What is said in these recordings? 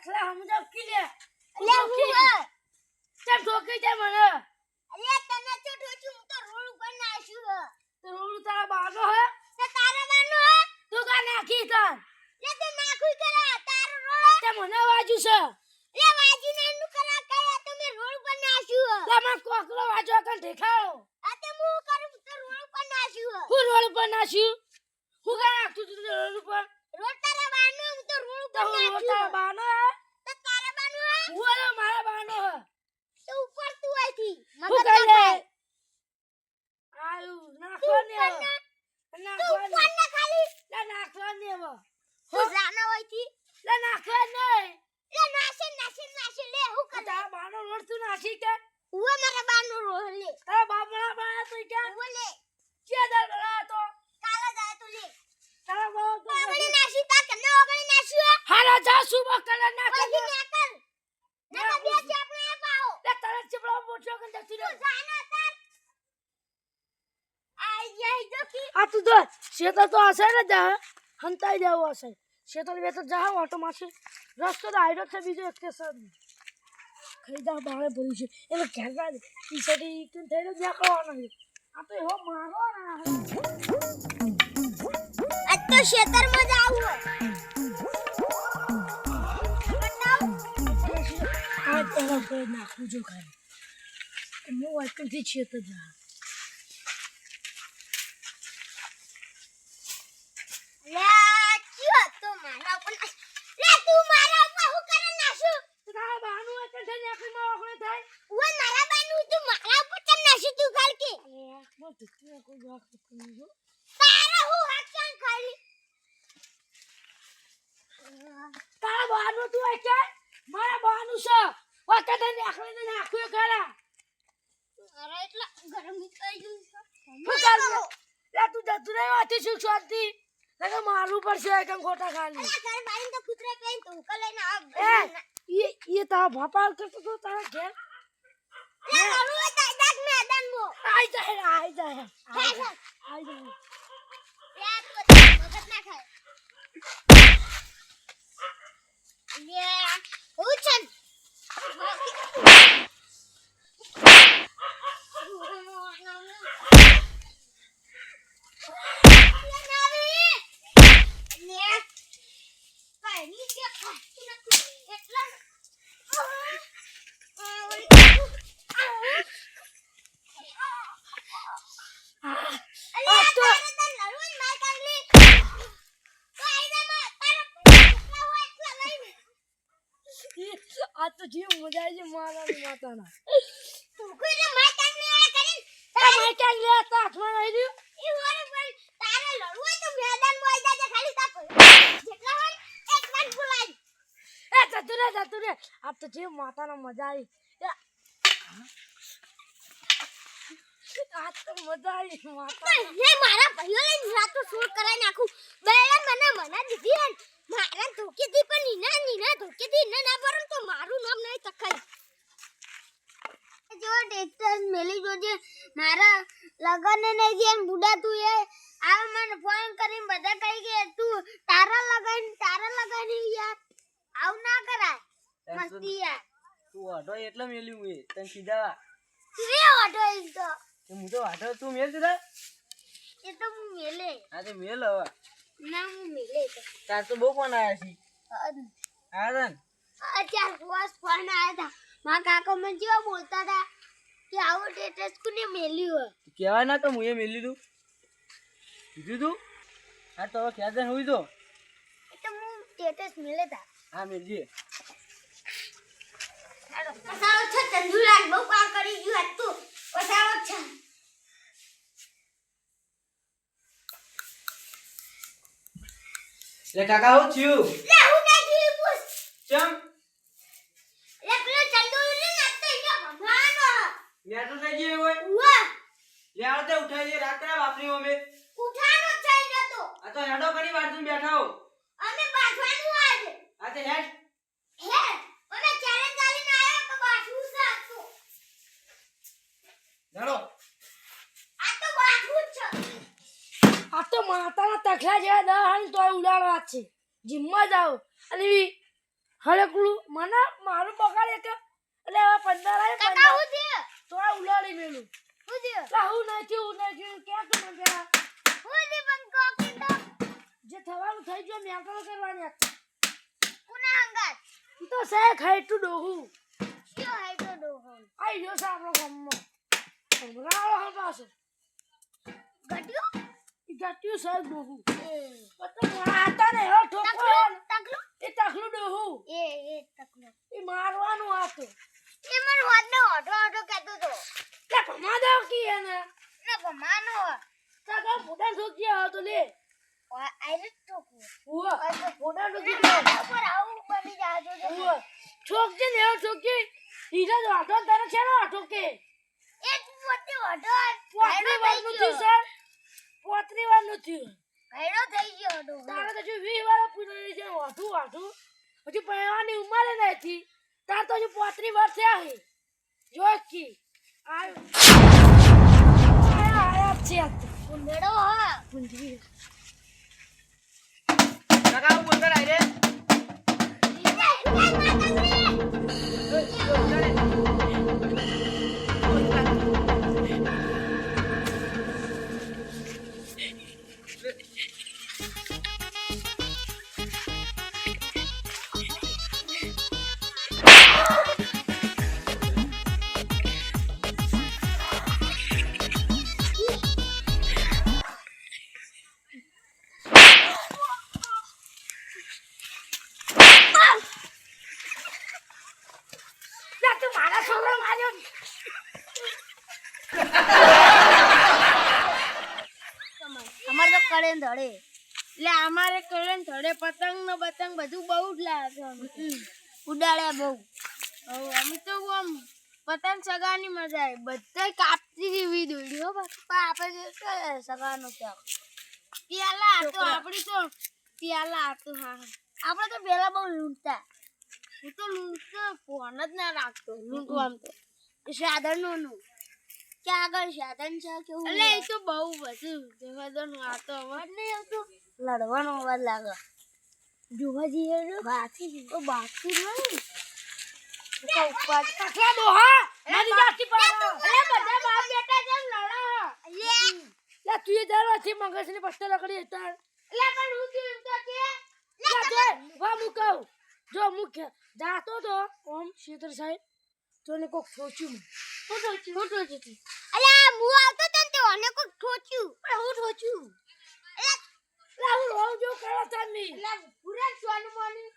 એકલા સમજાવ કી લે લે હું. ચમ ઠોકી દે મને અલે તને તો ઠોચું હું તો રોડ ઉપર નાખ્યું હે. તો રોડ તારા બાનો હે તે તારા બાનો હે તું કા નાખી તન લે તે નાખું કરે તારો રોડ તે મને વાજુ છે લે વાજી ને એનું કરા કયા તો મેં રોડ ઉપર નાખ્યું હે. તે મને કોકરો વાજો કન દેખાઓ આ તે હું કરું તો રોડ ઉપર નાખ્યું હે. હું રોડ પર નાખ્યું હું કા નાખતું તું રોડ ઉપર રોડ તારા બાનો હું તો રોડ તો ઉપર હું રોડ તારા. બાનો હે તો તારે બાનો હે હું અરે મારા બાનો હે તો ઉપર તું આઈથી હું મગજ કરી ના લે ખાય. આયુ તું નાખવાની ઉપર ના હવે તું નાખવાની ઉપર ના ખાલી લે નાખવાની હવે તું જાનો હોયથી લે નાખવાની લે નાશે નાશે નાશે લે હું આ કર તારા બાનો રોડ તું નાખી કે ઉવા મારા બાનો રોડ લે તારા બાપડા બાયા તો કે ઉવા લે કે દર બના તો કાલા જાય તો લે તારા બાપ તો ઓગળી નાસી તા કે ના ઓગળી નાસ્યું જા સુબહ કલર ના કર ને કર ના બે ચાપડા આ પાઓ લે તારા ચપડા મોટો કર દે તું તું જાનો તાર આઈ જો કી આ તું તો શેતર તો હશે ને જા હંતાઈ દેવું હશે. શેતર બે તો જા ઓટો મારશે રસ્તો તો આયરો છે બીજો એક કે સર ખરીદા બારે બોલી છે. એટલે ઘેર ના ટી શર્ટ ઈ થઈને જ્યાં કરવાનો આ તો એવો મારો ના આજ તો ખેતરમાં જાવું બતાવ આ એના પર નાખું જો ખાલી હું વાટકથી છે તો જા મારા બાનું નાખી તું મારા ઉપર કેમ નાસી તું ખાલ કે અરે બસ તું કોઈ વાત નહીં જો તારા હું હાચન ખાલી તારા બાનું તું એક છે મારા બાનું છે વખતે નાખી નાખ્યું ખરા અરે એટલા ગરમ થઈ ગયું છે શું ચાલે? લે તું જતું નહીં વાતી શું શાંતિ નકર મારવું પડશે એકમ ખોટા ખાલી. ઘર બારીને તો કૂતરા કઈ તો ઉકલ લઈને આવ. એ એ તારા ભાપાલ કરતો તો તારા ઘેર? લે મારું તાર દાગ મેદાન મો આઈ જાય આઈ જાય આઈ જાય આઈ જાય. લે તું મગજ ના ખાય. લે હું આ તો જીવ મજા છે મારા માતાના. આ માઈ ક્યાં લે તો હાથમાં આવી રહ્યું એ જતું રે જતું રે. આ તો જીવ માતાના મજા આવી. આ તો મજા આવી માતા મારા ભાઈઓ લઈને રાતો શૂર કરાઈ નાખું બેલા મને મના દીધી હે ને. મારા ધોકેથી પણ નીના નીના ધોકેથી ના ના પરમ તો મારું નામ નહીં તખાય જો ટેક્ટર મેલી જોજે મારા લગન ને જે બુડા તું એ આ મને ફોન કરીને બધા કહી કે તું તારા લગન તારા લગન યાર આવ ના કરાય મસ્તી યાર તું એટલે મેલ્યું એ. તને સીધા તું એ ઓટો એમ તો. હું તો વાઢો તું મેલ દીધા એ તો હું મેલે. હા તે મેલ હવે. ના હું મેલે તાર તો બહુ ફોન આવ્યા છે. તન. અત્યાર ફોસ ફોન આવ્યા હતા મારા કાકા મને જેવા બોલતા હતા કે આવો ટેટસ કોને મેલ્યું હે ના તો હું એ મેલી દઉં. કીધું તું? હા તો હવે ક્યાં જઈને દો એ તો હું ટેટસ મેલે હતા હા મેલજી પસારો છે તંદુરાજ બહુ કામ કરી ગયું હતું પસારો છે લે કાકા હું થયું લે હું ના જીવ પૂછ ચમ લે પેલો ચંદુ ને નાચતો એનો ભગવાનો મેટો થઈ ગયો હોય ઉવા લે આવતે ઉઠાઈ લે રાત્રે બાપની અમે ઉઠાનો થઈ જતો આ તો હેડો કરી વાર તું બેઠા હો અમે બાઠવાનું આજ આ તે હેડ હે અમે ચેલેન્જ ચાલીને આવ્યો તો બાથરૂમ સાચો હેડો આ તો બાથરૂમ છે આ તો માતાના તખલા જેવા દહ તોય ઉડાડવા છે. જીમમાં જાઓ. અને એવી હળકડું મને મારું પગાર એક એટલે હવે પંદર આવે પંદર. આ ઉલાડી મેલું. હું થયું હું હું ક્યાં તું મને પેલા જે થવાનું થઈ ગયું મેં તો કરવાની હતી. તો શેખ તું ડોહું. આઈ ગયો છે આપણો ગામમાં. પાછો. ગટ્યું ગટ્યું છે. ડોહું પતંગ આતા ને હો ઠોકો તકલું તકલું? એ તખલું ડોહું એ એ તકલું. એ મારવાનું આતો એ મને હોદને ઓઢો ઓઢો કહેતો તો લે ભમા દો કી એને ને? ભમાનો કાકા મોટા છોકરી આવો તો લે. આઈને ટોકું ઉવા મોટા છોકરી આવો. પર આવું બની જાજો તો ઉવા છોકરી ને છોકરી હીરા તો આટો તારે છે ને આટો કે એક પોતે ઓઢો પોતરી વારનું થયું સર પોતરી વારનું થયું. થઈ ગયો ડોહો તારે તો જો વી વાર પૂરી છે વાઠું વાઠું હજી પહેરવાની ઉંમર નથી તાર તો હજી પોતરી વાર છે હે. જો કી. આયો આયા આયા છે હા. કાકા હું રે. કરે ધડે એટલે અમારે કરણ ધડે પતંગ ને પતંગ બધું બહુ જ લાવે છે. ઉડાડ્યા બહુ. અમે તો આમ પતંગ સગાની મજા આવે. બધા કાપતી જેવી દોડી હો બાકી. પણ આપણે સગાનો ત્યાં પ્યાલા તો આપણી તો પ્યાલા હતું હા. આપણે તો પેલા બહુ લૂંટતા. હું તો લૂંટતો ફોન જ ના રાખતો લૂંટવા આમ તો સાધનનું કે આગળ સાધન છે કેવું એટલે એ તો બહુ બધું જવાદન આ તો અવાજ નહીં આવતો લડવાનો અવાજ લાગે. જોવા જઈએ બાથી તો બાથી નહીં. ઉપર તખલા ડોહા મારી જાતી પાડો અરે બધા બાપ બેટા છે લડા. લે તું એ દર વાથી મગજની લકડી હતા પણ હું તો કે લે જો વા હું જો મુખ્ય જાતો તો ઓમ શીતર સાહેબ. તો ને કોક સોચ્યું હું સોચ્યું હું અલ્યા હું આવતો તો તે ઓને કોઈ ઠોચ્યું. પણ હું હું રોવ જો કરો તમે. એટલે પૂરા સોનું મોનું?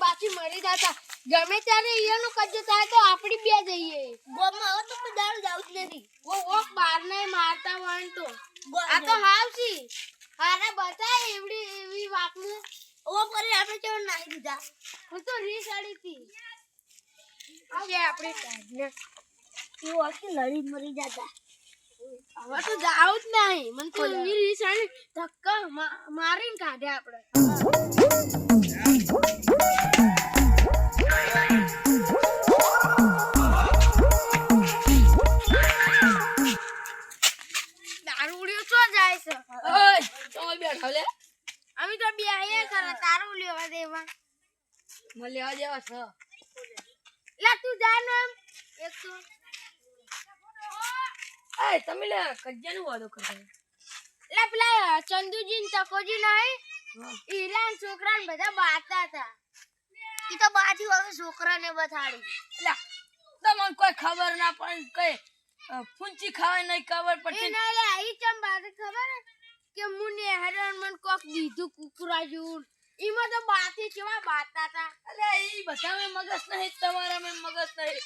બાકી મરી જાતા. ગમે ત્યારે ઈયાનું કજ્જો થાય તો આપડી બે જઈએ. ગોમાં હવે તો હું દારૂ જાઉં જ નથી. ઓ ઓ બાર ને મારતા વાન તો. આ તો હાવ છી. હારે બતાય એવડી એવી વાતને. ઓ કરી આપણે ચો નાખી દીધા? હું તો રીસ અડી હતી. આજે આપણે કાઢને એવું આખી લડી મરી જાતા. હવે તો જાવ જ નહીં. મને તો એવી રીસ અડી ધક્કા મારીને કાઢે આપણે. અમે તો બે આયા કરે તારું લેવા દેવા. મને લેવા દેવા છે. લે તું જા એમ. એક તો. એ તમે લે કજ્જાનું વાદો કરતા લે પેલા ચંદુજી ને તકોજી નહીં ઈરાન છોકરા ને બધા બાતા હતા. ઈ તો બાથી હવે છોકરાને બતાડી લે તમને કોઈ ખબર ના પણ કઈ ફૂંચી ખાવાય નહીં ખબર પડતી. ના લે આઈ ચમ બાત ખબર? કે મુને હરણ મન કોક દીધું કુકરા જેવું. ઈમાં તો બાતી કેવા બાતા હતા અરે ઈ બધા મેં મગજ નહીં તમારા મેં મગજ નહીં.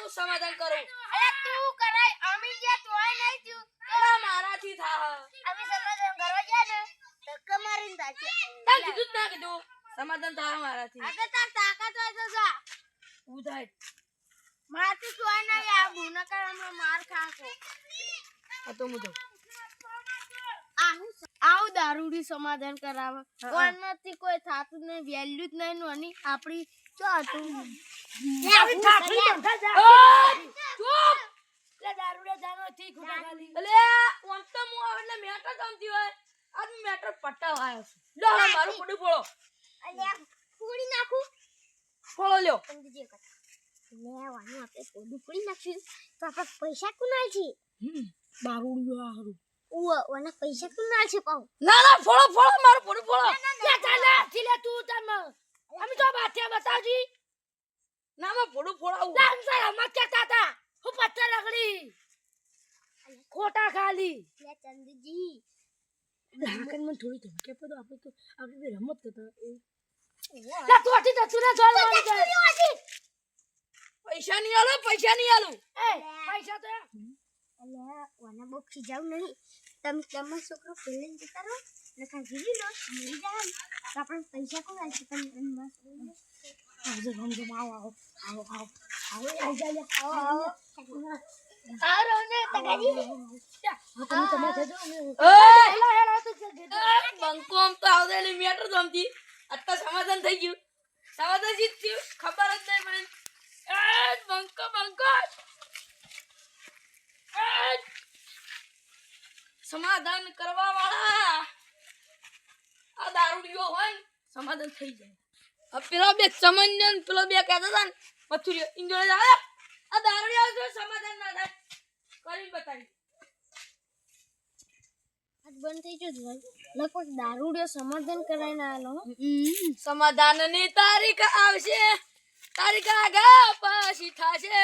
હું સમાધાન કરું? અરે તું કરાય અમી જે તોય નહીં તું અરે મારાથી થા. અમે સમાધાન કરવા ગયા ને ધક્કા મારીને તાકે તાર કીધું ના કીધું. સમાધાન થા મારાથી. આ તો તાર તાકાત હોય તો જા. ઉધાય મારાથી તોય નહીં આ ગુના કરવામાં માર ખાશો. આ તો જાઉં. આવું દારૂડી સમાધાન કરાવે. કોઈનાથી કોઈ થાતું નહીં વેલ્યુ જ નહીં. નોની આપણી ચો હતું મેટર પટાવ આવ્યો ચૂપ લે દારૂડિયા લ્યો લેવાનું આપણે ફોડું ફોડી નાખ્યું તો આપણે પૈસા કુના છે? દારૂડિયો આ હારું. ઓ ઓના પૈસા કુના છે પાઉ ના ના ફોળો ફોળો મારું પોડું ફોળો લે ચાલે થી લે તું તમ અમે તો બાતે બતાજી ના માં પોડું ફોળાવું લામ સર મત કહેતા હતા. હું પત્તા રગડી. ખોટા ખાલી. લે ચંદજી. હાકન મને થોડી ધમકે પડો આપણે તો આપણે રમત કરતા લે તું આથી જતું રે જોર મારી જાય પૈસા નહીં આલો પૈસા નહીં આલું. એ પૈસા તો અલ્યા ઓના બહુ ખીજાવ નહીં. તમે તમારો છોકરો પેલે જતા રહો નકા જીવી લો મરી જાય તો આપણે પૈસા કોણ આવશે તમે એમ આવજો રમજો આવો આવો આવો આવો. આવો આઈ જા લે આવો આવો. આવો રોને તગાજી તમે તમે જજો તું બંકો આમ તો આવડેલી મેટર જમતી અત્યારે સમાધાન થઈ ગયું. સમાધાન જીત થયું. ખબર જ નહીં મને. બંકો બંકો સમાધાન કરવા વાળા આ દારૂડિયો હોય ને, સમાધાન થઈ જાય. પેલા બે ચમન ને પેલો બે કહેતા હતા ને મથુરિયો જોડે આવે. આ દારૂડિયા જો સમાધાન ના થાય. કરીને બતાવી બંધ થઈ ગયો લગભગ દારૂડિયો સમાધાન કરાઈને આલો. સમાધાનની તારીખ આવશે. તારીખ આગા પાછી થશે.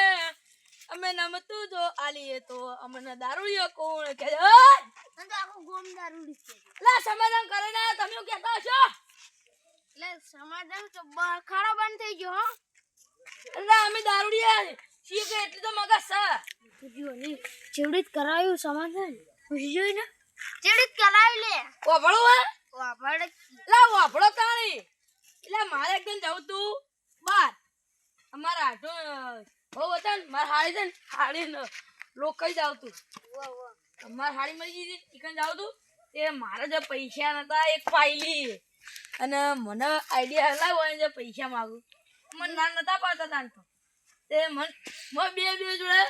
અમે નમતું જો આલીએ તો અમને દારૂડિયો કોણ કે તો આખો ગોમ દારૂડી છે. લા સમાધાન કરે ને તમે કહેતા છો એટલે સમાધાન તો બ- બંધ થઈ ગયો હો. એટલે અમે દારૂડિયા છીએ કે એટલે તો મગજ છે. જોની જેવડી જ કરાયું સમાધાન. ખુશી જોઈ ને? ચેડી કરાવી લે. વાપડો હે? વાપડ લા વાપડો તાણી. એટલે મારે એકદમ જવું તું. બાર. અમારા આટો બહુ હતા ને મારા હાડી છે ને હાડી જાવ તું. વાહ વાહ. અમારે હાડી મળી ગઈ ચિકન જાવ તું. તે મારા જે પૈસા નતા એક પાયલી. અને મને આઈડિયા લાવો અને જે પૈસા માગું. મને ના નતા પાડતા તાન તો. તે મન મ બે બે જોડે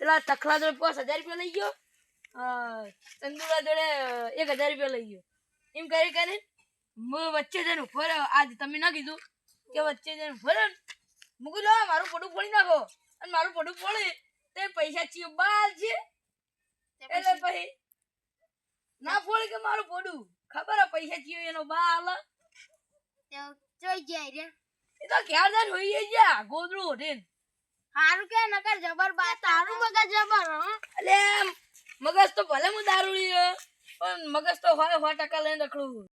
પેલા તખલા જોડે પાંચ હજાર રૂપિયા લઈ ગયો. અ, જોડે એક હજાર રૂપિયા લઈ ગયો. એમ કરી કરીને હું વચ્ચે જઈને ઊભો રહ્યો. આજ તમે ના કીધું કે વચ્ચે જઈને ઊભો રહ્યો મૂકી મારું પડું ફોડી નાખો. અને મારું પડું ફોડી તે પૈસા ચીયો બાર છે. એટલે પછી? ના ફોડી કે મારું પડું? ખબર હે પૈસા ચીયો એનો બાલ જોઈ જાય રે. એ તો ક્યાં જાય હોઈ ગયા ગોદડું ઓઢીને. હારું કે નકર જબર બા તારું બગા જબર હો? એટલે મગજ તો ભલે હું દારૂડી પણ મગજ તો હોય સો ટકા લઈને રખડું.